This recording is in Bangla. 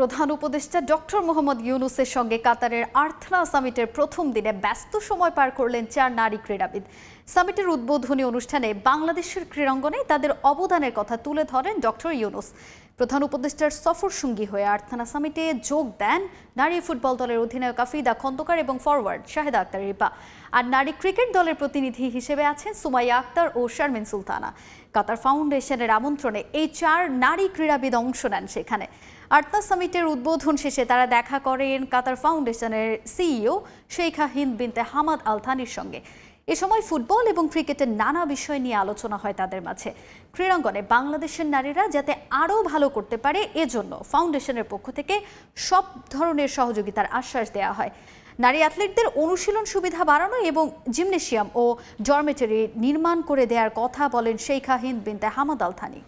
প্রধান উপদেষ্টা ডক্টর মোহাম্মদ ইউনুসের সঙ্গে কাতারের আর্থনা সামিটের প্রথম দিনে ব্যস্ত সময় পার করলেন চার নারী ক্রীড়াবিদ। সামিটের উদ্বোধনী অনুষ্ঠানে বাংলাদেশের ক্রীড়াঙ্গনে তাদের অবদানের কথা তুলে ধরেন ডক্টর ইউনুস। প্রধান উপদেষ্টার সফর সঙ্গী হয়ে আর্থনা সামিটে যোগ দেন নারী ফুটবল দলের অধিনায়ক আফিদা খন্দকার এবং ফরওয়ার্ড শাহেদা আক্তার রিপা। আর নারী ক্রিকেট দলের প্রতিনিধি হিসেবে আছেন সুমাইয়া আক্তার ও শারমিন সুলতানা। কাতার ফাউন্ডেশনের আমন্ত্রণে এই চার নারী ক্রীড়াবিদ অংশ নেন সেখানে। আর্তা সামিটের উদ্বোধন শেষে তারা দেখা করেন কাতার ফাউন্ডেশনের সিইও শেখা হিন্দ বিনতে হামাদ আল থানির সঙ্গে। এ সময় ফুটবল এবং ক্রিকেটের নানা বিষয় নিয়ে আলোচনা হয় তাদের মাঝে। ক্রীড়াঙ্গনে বাংলাদেশের নারীরা যাতে আরও ভালো করতে পারে, এজন্য ফাউন্ডেশনের পক্ষ থেকে সব ধরনের সহযোগিতার আশ্বাস দেওয়া হয়। নারী অ্যাথলিটদের অনুশীলন সুবিধা বাড়ানো এবং জিমনেশিয়াম ও ডরমেটরি নির্মাণ করে দেওয়ার কথা বলেন শেখা হিন্দ বিনতে হামাদ আল থানি